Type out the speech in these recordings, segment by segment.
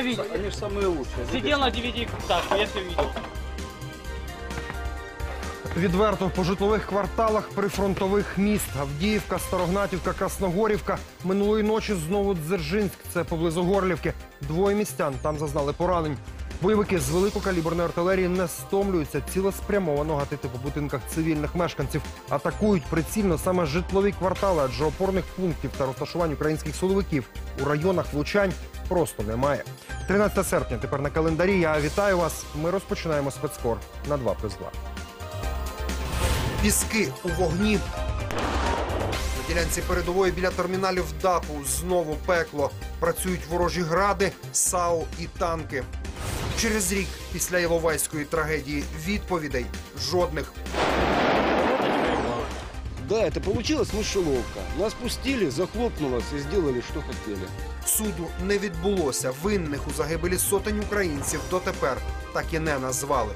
Я видел. они же самые лучшие. Сидел на DVD так, я все видел. Відверто по житлових кварталах прифронтових міст Авдіївка, Старогнатівка, Красногорівка. Минулої ночі знову Дзержинськ. Це поблизу Горлівки. Двоє містян там зазнали поранень. Бойовики з великокаліберної артилерії не стомлюються цілеспрямовано гатити по будинках цивільних мешканців. Атакують прицільно саме житлові квартали, адже опорних пунктів та розташувань українських силовиків у районах влучань просто немає. 13 серпня тепер на календарі. Я вітаю вас. Ми розпочинаємо спецкор на 2 плюс 2. Піски у вогні. На ділянці передової біля терміналів ДАПу знову пекло. Працюють ворожі гради, САУ і танки. Через рік після Іловайської трагедії відповідей жодних. Да, это получилось мышеловка. Нас пустили, захлопнулось и сделали, что хотели. Суду не відбулося. Винних у загибелі сотень українців дотепер так і не назвали.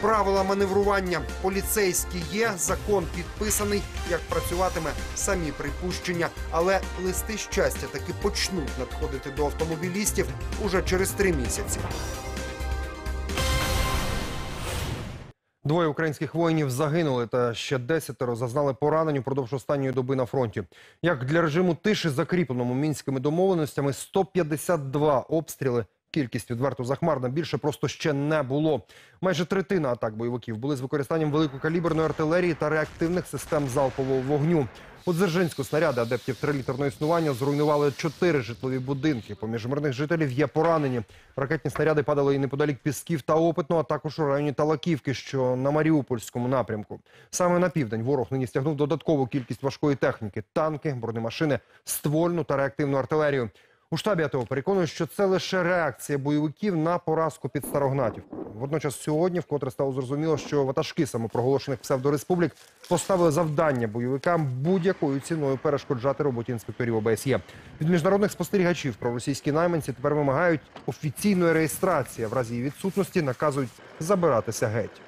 Правила маневрування поліцейські є, закон підписаний, як працюватиме самі припущення. Але листи щастя таки почнуть надходити до автомобілістів уже через три місяці. Двоє українських воїнів загинули, та ще десятеро зазнали поранень упродовж останньої доби на фронті. Як для режиму тиші, закріпленому мінськими домовленостями, 152 обстріли. Кількість відверто захмарна більше просто ще не було. Майже третина атак бойовиків були з використанням великокаліберної артилерії та реактивних систем залпового вогню. У Дзержинську снаряди адептів трилітерного існування зруйнували чотири житлові будинки. Поміж мирних жителів є поранені. Ракетні снаряди падали і неподалік Пісків та Опитного, а також у районі Талаківки, що на Маріупольському напрямку. Саме на південь ворог нині стягнув додаткову кількість важкої техніки: танки, бронемашини, ствольну та реактивну артилерію. У штабі АТО переконують, що це лише реакція бойовиків на поразку під Старогнатівкою. Водночас сьогодні вкотре стало зрозуміло, що ватажки самопроголошених псевдореспублік поставили завдання бойовикам будь-якою ціною перешкоджати роботі інспекторів ОБСЄ. Від міжнародних спостерігачів про російські найманці тепер вимагають офіційної реєстрації. В разі її відсутності наказують забиратися геть.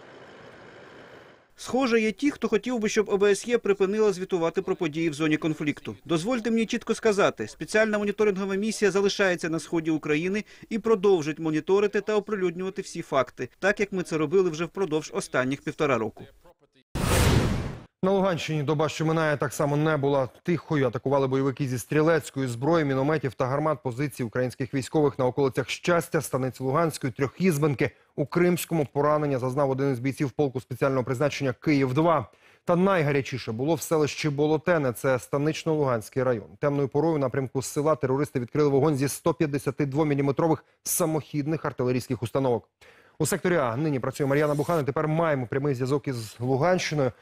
Схоже, є ті, хто хотів би, щоб ОБСЄ припинила звітувати про події в зоні конфлікту. Дозвольте мені чітко сказати: спеціальна моніторингова місія залишається на сході України і продовжить моніторити та оприлюднювати всі факти, так як ми це робили вже впродовж останніх півтора року. На Луганщині доба, що минає, так само не була тихою. Атакували бойовики зі стрілецької зброї, мінометів та гармат позицій українських військових на околицях щастя, станиці Луганської, Трьохізбенки. У Кримському поранення зазнав один із бійців полку спеціального призначення Київ 2 Та найгарячіше було в селищі Болотене, це станично-луганський район. Темною порою напрямку села терористи відкрили вогонь зі 152-мм самохідних артилерійських установок. У секторі А нині працює Мар'яна Бухан. і Тепер маємо прямий зв'язок із Луганщиною.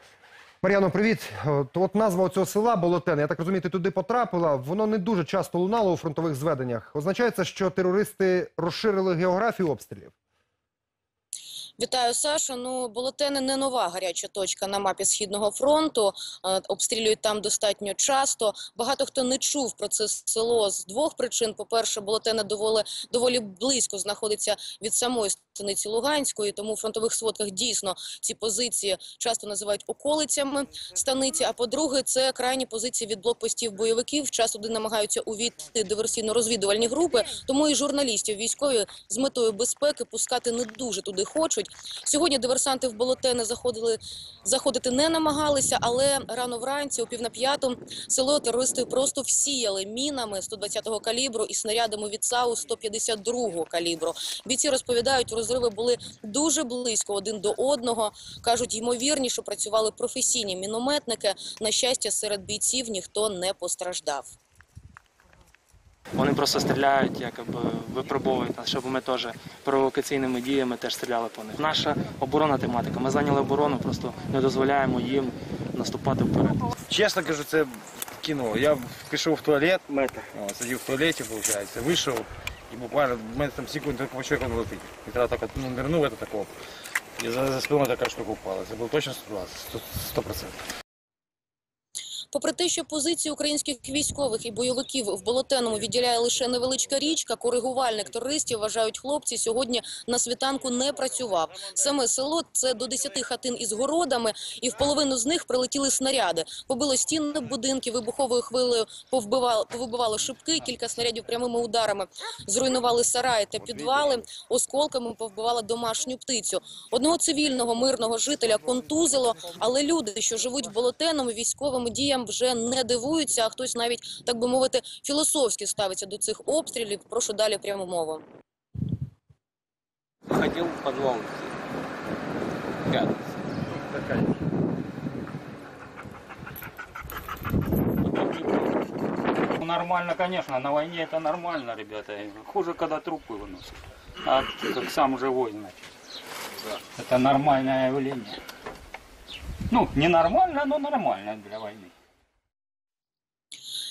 Мар'яно, привіт. От, от назва цього села Болотен. Я так розумію, ти туди потрапила. Воно не дуже часто лунало у фронтових зведеннях. Означає це, що терористи розширили географію обстрілів? Вітаю, Саша. Ну, Болотени не нова гаряча точка на мапі Східного фронту. Е, Обстрілюють там достатньо часто. Багато хто не чув про це село з двох причин. По-перше, Болотене доволі, доволі близько знаходиться від самої станиці Луганської, тому в фронтових сводках дійсно ці позиції часто називають околицями станиці. А по-друге, це крайні позиції від блокпостів бойовиків. Часто туди намагаються увійти диверсійно-розвідувальні групи, тому і журналістів військові з метою безпеки пускати не дуже туди хочуть. Сьогодні диверсанти в Болотене заходили, заходити не намагалися, але рано вранці, о пів на п'яту, село терористи просто всіяли мінами 120-го калібру і снарядами від САУ 152-го калібру. Бійці розповідають, розриви були дуже близько один до одного. Кажуть, ймовірні, що працювали професійні мінометники. На щастя, серед бійців ніхто не постраждав. Вони просто стріляють, якби випробовують нас, щоб ми теж провокаційними діями теж стріляли по них. Наша оборонна тематика. Ми зайняли оборону, просто не дозволяємо їм наступати вперед. Чесно кажу, це кіно. Я пішов в туалет, о, сидів в туалеті, виходить, вийшов, і буквально в мене там секунд так почув, летить. І тоді так ну, нирнув, это такого. І за, за спиною така штука впала. Це було точно 120, 100%. Попри те, що позиції українських військових і бойовиків в Болотеному відділяє лише невеличка річка, коригувальник терористів, вважають хлопці, сьогодні на світанку не працював. Саме село – це до 10 хатин із городами, і в половину з них прилетіли снаряди. Побило стіни будинки, вибуховою хвилею повбивало, повибивало шибки, кілька снарядів прямими ударами. Зруйнували сараї та підвали, осколками повбивала домашню птицю. Одного цивільного мирного жителя контузило, але люди, що живуть в Болотеному, військовим діям вже не дивуються, а хтось навіть, так би мовити, філософськи ставиться до цих обстрілів. Прошу далі пряму мову. Хотел в подвал идти. Прятаться. Потом не было. Ну, нормально, конечно, на войне это нормально, ребята. Хуже, когда трупы выносят. А как сам живой, значит. Это нормальное явление. Ну, не нормально, но нормально для войны.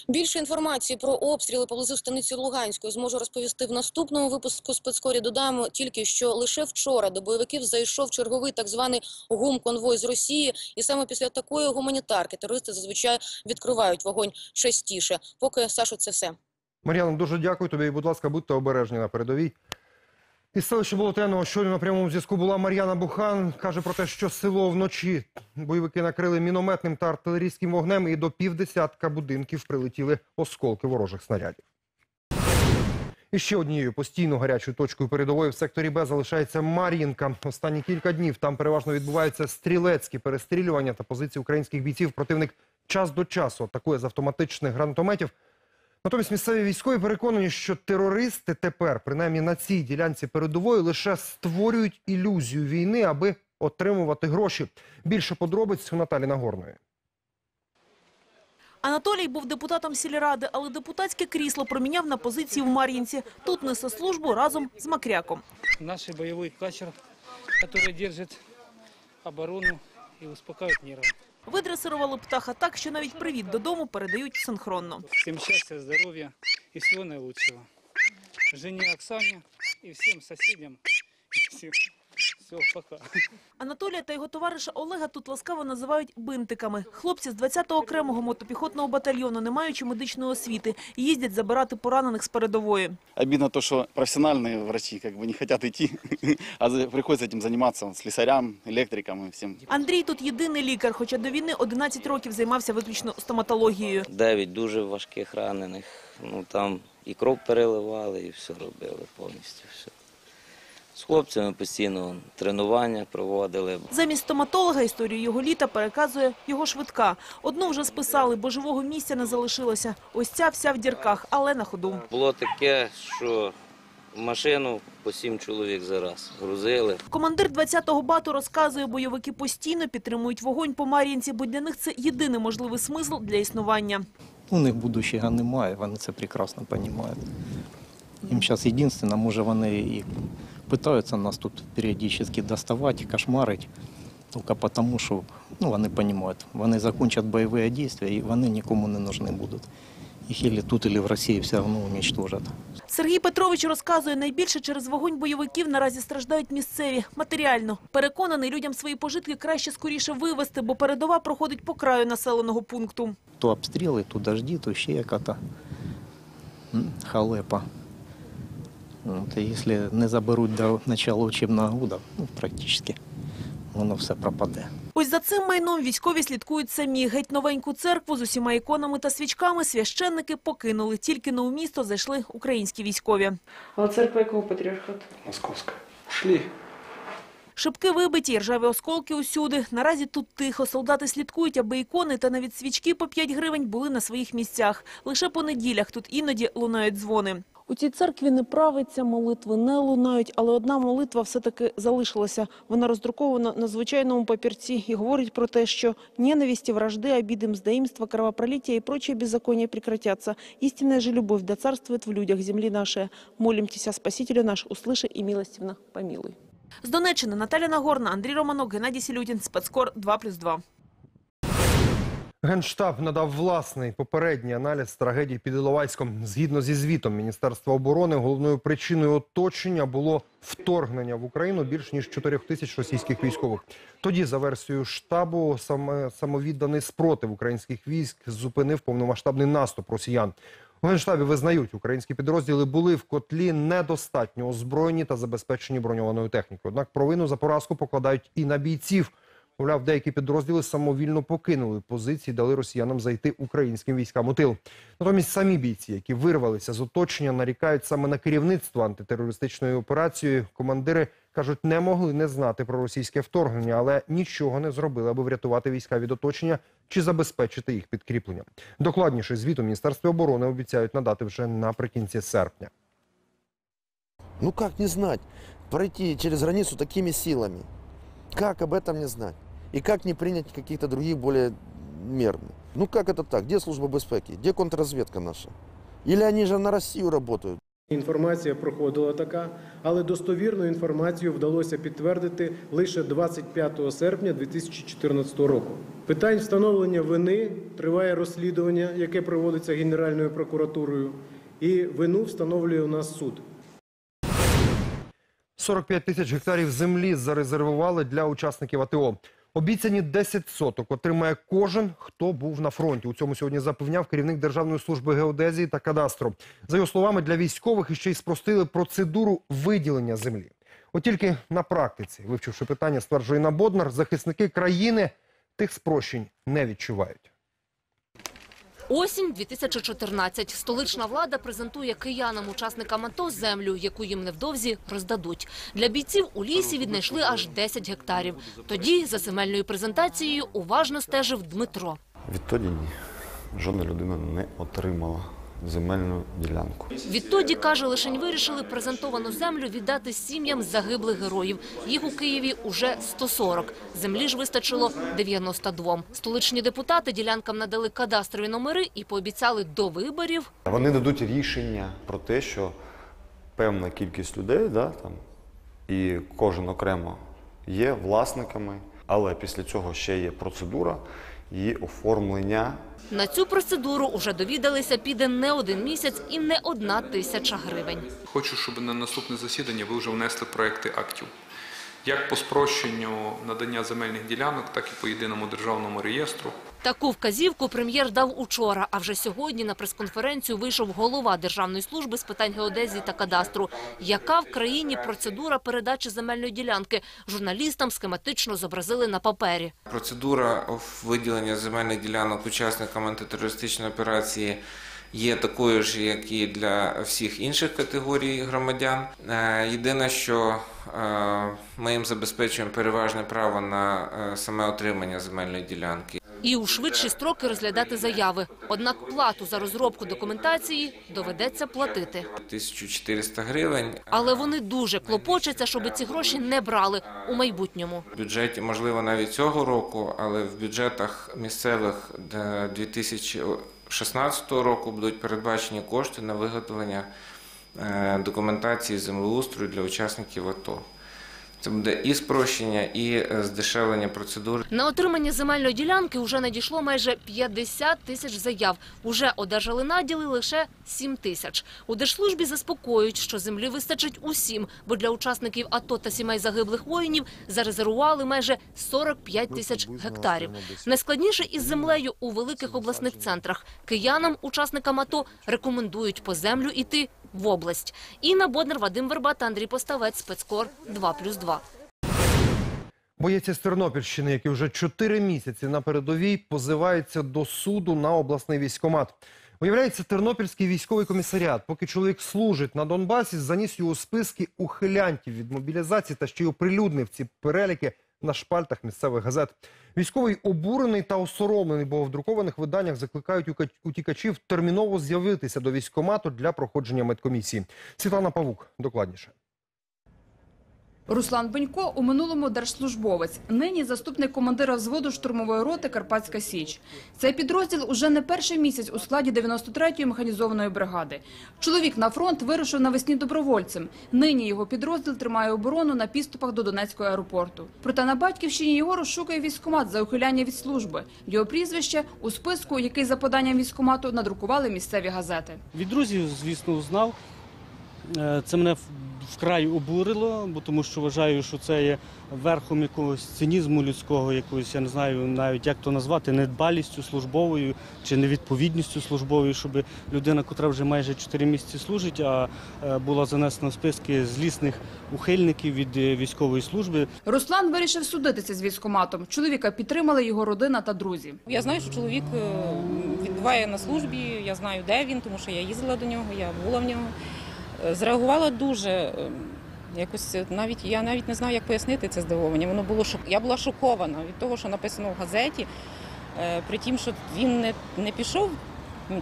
Більше інформації про обстріли поблизу станиці Луганської зможу розповісти в наступному випуску спецкорі. Додамо тільки, що лише вчора до бойовиків зайшов черговий так званий гум-конвой з Росії, і саме після такої гуманітарки терористи зазвичай відкривають вогонь частіше. Поки Сашо, це все. Мар'яна, дуже дякую тобі. Будь ласка, будьте обережні на передовій. Із селища Болотеного щойно на прямому зв'язку була Мар'яна Бухан. Каже про те, що село вночі бойовики накрили мінометним та артилерійським вогнем, і до півдесятка будинків прилетіли осколки ворожих снарядів. І ще однією постійно гарячою точкою передової в секторі Б залишається Мар'їнка. Останні кілька днів там переважно відбуваються стрілецькі перестрілювання та позиції українських бійців. Противник час до часу атакує з автоматичних гранатометів. Натомість місцеві військові переконані, що терористи тепер, принаймні на цій ділянці передової, лише створюють ілюзію війни, аби отримувати гроші. Більше подробиць у Наталі Нагорної. Анатолій був депутатом сільради, але депутатське крісло проміняв на позиції в Мар'їнці. Тут несе службу разом з Макряком. Наш боевой качер, который держит оборону и успокаивает нервы. Видресирували птаха так, що навіть привіт додому передають синхронно. Всім щастя, здоров'я і всього найкращого. Жені Оксані і всім сусідям. И всем. Все, пока. Анатолія та його товариша Олега тут ласкаво називають бинтиками. Хлопці з 20-го окремого мотопіхотного батальйону, не маючи медичної освіти, їздять забирати поранених з передової. Обидно то, что профессиональные врачи как бы не хотят идти, а за- приходится этим заниматься слесарям, электрикам и всем. Андрій тут єдиний лікар, хоча до війни 11 років займався виключно стоматологією. Дев'ять дуже важких ранених. Ну там і кров переливали, і все робили повністю. Все. З хлопцями постійно тренування проводили. Замість стоматолога історію його літа переказує його швидка. Одну вже списали, бо живого місця не залишилося. Ось ця вся в дірках, але на ходу. Було таке, що машину по сім чоловік зараз грузили. Командир 20-го бату розказує, бойовики постійно підтримують вогонь по Мар'їнці, бо для них це єдиний можливий смисл для існування. У них будущого немає, вони це прекрасно розуміють. Їм зараз єдине, може вони і намагаються нас тут періодично доставати, кошмарити, тільки тому, що ну, вони розуміють, вони закінчать бойові дії і вони нікому не нужны будуть. Їх або тут, або в Росії все одно уничтожать. Сергій Петрович розказує, найбільше через вогонь бойовиків наразі страждають місцеві матеріально. Переконаний, людям свої пожитки краще скоріше вивезти, бо передова проходить по краю населеного пункту. То обстріли, то дожді, то ще яка-то халепа. От, і якщо не заберуть до початку учебного року, ну, практично, воно все пропаде. Ось за цим майном військові слідкують самі. Геть новеньку церкву з усіма іконами та свічками священники покинули. Тільки на у місто зайшли українські військові. А церква якого патріархату? Московская. Шли. Шибки вибиті, ржаві осколки усюди. Наразі тут тихо. Солдати слідкують, аби ікони та навіть свічки по 5 гривень були на своїх місцях. Лише по неділях тут іноді лунають дзвони. У цій церкві не правиться, молитви не лунають, але одна молитва все-таки залишилася. Вона роздрукована на звичайному папірці і говорить про те, що ненависті, вражди, обиды, мздоимства, кровопролитие и прочие беззакония прекратятся. Истинная же любовь да царствует в людях земли нашей. Молимтеся, Спасителю наш, услыши и милостивно помилуй. З Донеччини Наталя Нагорна, Андрій Романок, Геннадій Сілютін, Спецкор 2+,2. Генштаб надав власний попередній аналіз трагедії під Іловайськом. Згідно зі звітом Міністерства оборони, головною причиною оточення було вторгнення в Україну більш ніж 4 тисяч російських військових. Тоді, за версією штабу, саме самовідданий спротив українських військ зупинив повномасштабний наступ росіян. У Генштабі визнають, українські підрозділи були в котлі недостатньо озброєні та забезпечені броньованою технікою. Однак провину за поразку покладають і на бійців. Мовляв, деякі підрозділи самовільно покинули позиції, дали росіянам зайти українським військам у тил. Натомість самі бійці, які вирвалися з оточення, нарікають саме на керівництво антитерористичною операцією. Командири кажуть, не могли не знати про російське вторгнення, але нічого не зробили, аби врятувати війська від оточення чи забезпечити їх підкріплення. Докладніше звіт у Міністерстві оборони обіцяють надати вже наприкінці серпня. Ну как не знать? Пройти через границу такими силами. Как об этом не знать? И как не принять каких-то других более мер? Ну как это так? Где служба безпеки? Где контрразведка наша? Или они же на Россию работают? Інформація проходила така, але достовірну інформацію вдалося підтвердити лише 25 серпня 2014 року. Питань встановлення вини триває розслідування, яке проводиться Генеральною прокуратурою, і вину встановлює у нас суд. 45 тисяч гектарів землі зарезервували для учасників АТО. Обіцяні 10 соток отримає кожен, хто був на фронті. У цьому сьогодні запевняв керівник Державної служби геодезії та кадастру. За його словами, для військових іще й спростили процедуру виділення землі. От тільки на практиці, вивчивши питання, стверджує Набоднар, захисники країни тих спрощень не відчувають. Осінь 2014. Столична влада презентує киянам, учасникам АТО, землю, яку їм невдовзі роздадуть. Для бійців у лісі віднайшли аж 10 гектарів. Тоді за земельною презентацією уважно стежив Дмитро. Відтоді ні. Жодна людина не отримала земельну ділянку. Відтоді, каже, лишень вирішили презентовану землю віддати сім'ям загиблих героїв. Їх у Києві уже 140. Землі ж вистачило 92. Столичні депутати ділянкам надали кадастрові номери і пообіцяли до виборів Вони дадуть рішення про те, що певна кількість людей, да, там, і кожен окремо є власниками, але після цього ще є процедура її оформлення. На цю процедуру уже довідалися піде не один місяць і не одна тисяча гривень. Хочу, щоб на наступне засідання ви вже внесли проекти актів. Як по спрощенню надання земельних ділянок, так і по єдиному державному реєстру. Таку вказівку прем'єр дав учора, а вже сьогодні на прес-конференцію вийшов голова Державної служби з питань геодезії та кадастру. Яка в країні процедура передачі земельної ділянки? Журналістам схематично зобразили на папері. Процедура виділення земельних ділянок учасникам антитерористичної операції є такою ж, як і для всіх інших категорій громадян. Е, Єдине, що е, ми їм забезпечуємо переважне право на е, саме отримання земельної ділянки. І у швидші строки розглядати заяви. Однак плату за розробку документації доведеться платити. 1400 гривень. Але вони дуже клопочаться, щоб ці гроші не брали у майбутньому. В бюджеті, можливо, навіть цього року, але в бюджетах місцевих е, 2016 року будуть передбачені кошти на виготовлення е, документації землеустрою для учасників АТО. Це буде і спрощення, і е, здешевлення процедур. На отримання земельної ділянки вже надійшло майже 50 тисяч заяв. Уже одержали наділи лише 7 тисяч. У Держслужбі заспокоюють, що землі вистачить усім, бо для учасників АТО та сімей загиблих воїнів зарезервували майже 45 тисяч гектарів. Найскладніше із землею у великих обласних центрах. Киянам, учасникам АТО, рекомендують по землю іти в область. Інна Боднар, Вадим Верба та Андрій Поставець, спецкор 2+,2. Боєць із Тернопільщини, який вже чотири місяці на передовій, позивається до суду на обласний військомат. Виявляється, Тернопільський військовий комісаріат, поки чоловік служить на Донбасі, заніс його списки ухилянтів від мобілізації та ще й оприлюднив ці переліки на шпальтах місцевих газет. Військовий обурений та осоромлений, бо в друкованих виданнях закликають утікачів терміново з'явитися до військомату для проходження медкомісії. Світлана Павук, докладніше. Руслан Бенько у минулому держслужбовець, нині заступник командира взводу штурмової роти Карпатська Січ. Цей підрозділ уже не перший місяць у складі 93-ї механізованої бригади. Чоловік на фронт вирушив навесні добровольцем. Нині його підрозділ тримає оборону на підступах до Донецького аеропорту. Проте на батьківщині його розшукує військкомат за ухиляння від служби. Його прізвище у списку, який за поданням військкомату надрукували місцеві газети. Від друзів, звісно, знав. Е, Це мене вкрай обурило, бо тому що вважаю, що це є верхом якогось цинізму людського, якоїсь, я не знаю навіть як то назвати, недбалістю службовою чи невідповідністю службовою, щоб людина, котра вже майже 4 місяці служить, а е, була занесена в списки злісних ухильників від е, військової служби. Руслан вирішив судитися з військкоматом. Чоловіка підтримали його родина та друзі. Я знаю, що чоловік е, відбуває на службі, я знаю, де він, тому що я їздила до нього, я була в нього. Зреагувала дуже. е, Якось е, навіть я навіть не знаю, як пояснити це здивовання. Воно було шок. Я була шокована від того, що написано в газеті. е, При тім, що він не, не пішов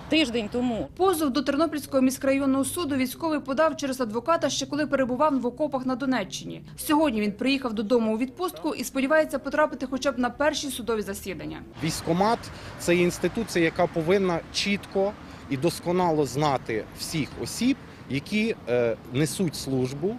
тиждень тому. Позов до Тернопільського міськрайонного суду військовий подав через адвоката ще коли перебував в окопах на Донеччині. Сьогодні він приїхав додому у відпустку і сподівається потрапити хоча б на перші судові засідання. Військомат це інституція, яка повинна чітко і досконало знати всіх осіб, які е, несуть службу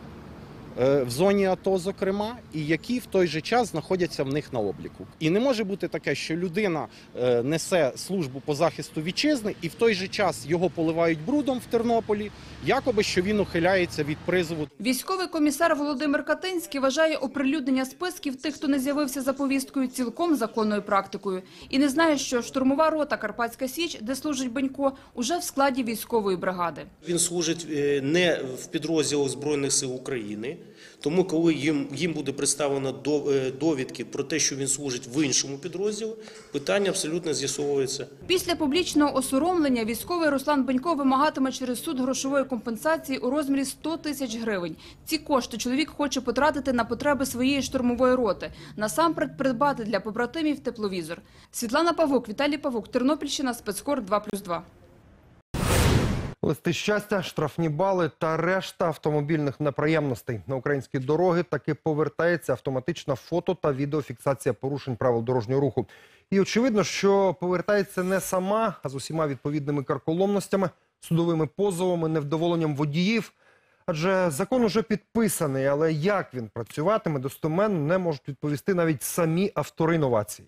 в зоні АТО, зокрема, і які в той же час знаходяться в них на обліку. І не може бути таке, що людина е, несе службу по захисту вітчизни, і в той же час його поливають брудом в Тернополі, якоби що він ухиляється від призову. Військовий комісар Володимир Катинський вважає оприлюднення списків тих, хто не з'явився за повісткою, цілком законною практикою. І не знає, що штурмова рота Карпатська Січ, де служить Бенько, уже в складі військової бригади. Він служить е, не в підрозділах Збройних сил України, тому коли їм, їм буде представлено е, довідки про те, що він служить в іншому підрозділі, питання абсолютно з'ясовується. Після публічного осоромлення військовий Руслан Бенько вимагатиме через суд грошової компенсації у розмірі 100 тисяч гривень. Ці кошти чоловік хоче потратити на потреби своєї штурмової роти, насамперед придбати для побратимів тепловізор. Світлана Павук, Віталій Павук, Тернопільщина, спецкор 2+,2. Листи щастя, штрафні бали та решта автомобільних неприємностей. На українські дороги таки повертається автоматична фото та відеофіксація порушень правил дорожнього руху. І очевидно, що повертається не сама, а з усіма відповідними карколомностями, судовими позовами, невдоволенням водіїв. Адже закон уже підписаний, але як він працюватиме, достоменно не можуть відповісти навіть самі автори новації.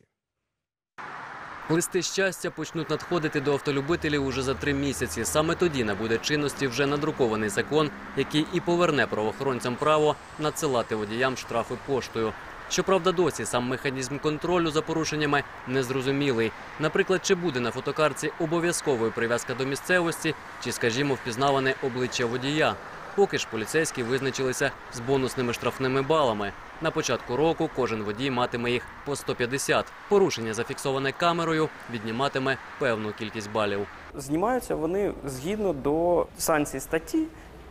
Листи щастя почнуть надходити до автолюбителів уже за три місяці. Саме тоді набуде чинності вже надрукований закон, який і поверне правоохоронцям право надсилати водіям штрафи поштою. Щоправда, досі сам механізм контролю за порушеннями незрозумілий. Наприклад, чи буде на фотокарці обов'язковою прив'язка до місцевості, чи, скажімо, впізнаване обличчя водія. Поки ж поліцейські визначилися з бонусними штрафними балами. На початку року кожен водій матиме їх по 150. Порушення, зафіксоване камерою, відніматиме певну кількість балів. Знімаються вони згідно до санкцій статті,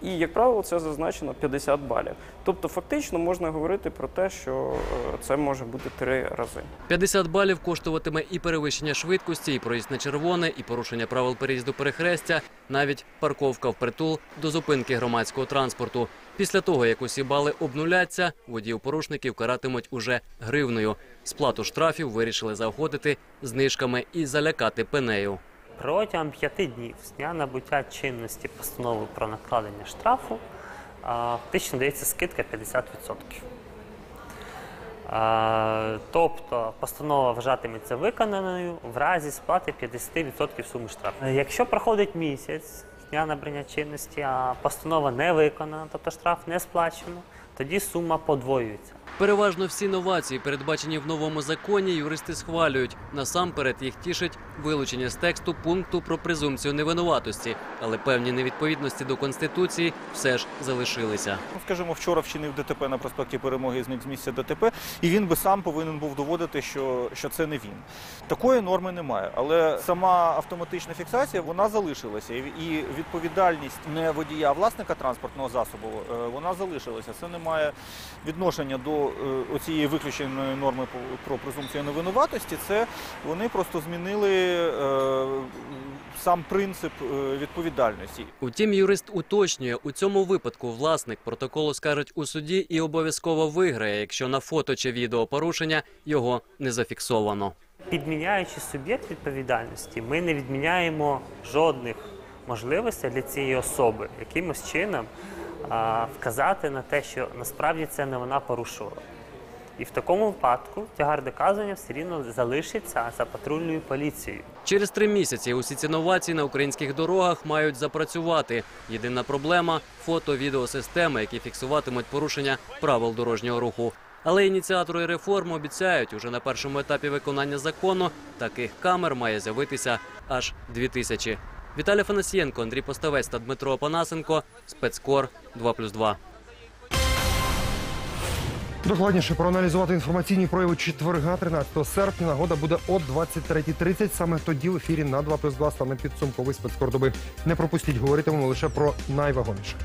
і, як правило, це зазначено 50 балів. Тобто, фактично можна говорити про те, що е, це може бути три рази. 50 балів коштуватиме і перевищення швидкості, і проїзд на червоне, і порушення правил переїзду перехрестя, навіть парковка впритул до зупинки громадського транспорту. Після того, як усі бали обнуляться, водіїв-порушників каратимуть уже гривною. Сплату штрафів вирішили заохотити знижками і залякати пенею. Протягом п'яти днів з дня набуття чинності постанови про накладення штрафу фактично дається скидка 50%. Тобто постанова вважатиметься виконаною в разі сплати 50% суми штрафу. Якщо проходить місяць з дня набрання чинності, а постанова не виконана, тобто штраф не сплачено, тоді сума подвоюється. Переважно всі новації, передбачені в новому законі, юристи схвалюють. Насамперед їх тішить вилучення з тексту пункту про презумпцію невинуватості, але певні невідповідності до конституції все ж залишилися. Ну, Скажімо, вчора вчинив ДТП на проспекті Перемоги зник з місця ДТП, і він би сам повинен був доводити, що, що це не він. Такої норми немає, але сама автоматична фіксація вона залишилася, І- і відповідальність не водія, а власника транспортного засобу е, вона залишилася. Це не має відношення до е, оцієї виключеної норми по- про презумпцію невинуватості. Це вони просто змінили е, сам принцип е, відповідальності. Утім, юрист уточнює, у цьому випадку власник протоколу скажуть у суді і обов'язково виграє, якщо на фото чи відео порушення його не зафіксовано. Підміняючи суб'єкт відповідальності, ми не відміняємо жодних можливостей для цієї особи якимось чином вказати на те, що насправді це не вона порушувала. І в такому випадку тягар доказування все рівно залишиться за патрульною поліцією. Через три місяці усі ці новації на українських дорогах мають запрацювати. Єдина проблема фото-відеосистеми, які фіксуватимуть порушення правил дорожнього руху. Але ініціатори реформ обіцяють, уже на першому етапі виконання закону таких камер має з'явитися аж дві тисячі. Віталій Фанасієнко, Андрій Поставець та Дмитро Опанасенко. Спецкор 2+,2. Докладніше проаналізувати інформаційні прояви четверга, 13 серпня. Нагода буде о 23.30. Саме тоді в ефірі на 2 плюс 2 стане підсумковий спецкордоби. Не пропустіть, говоритимемо лише про найвагоміше.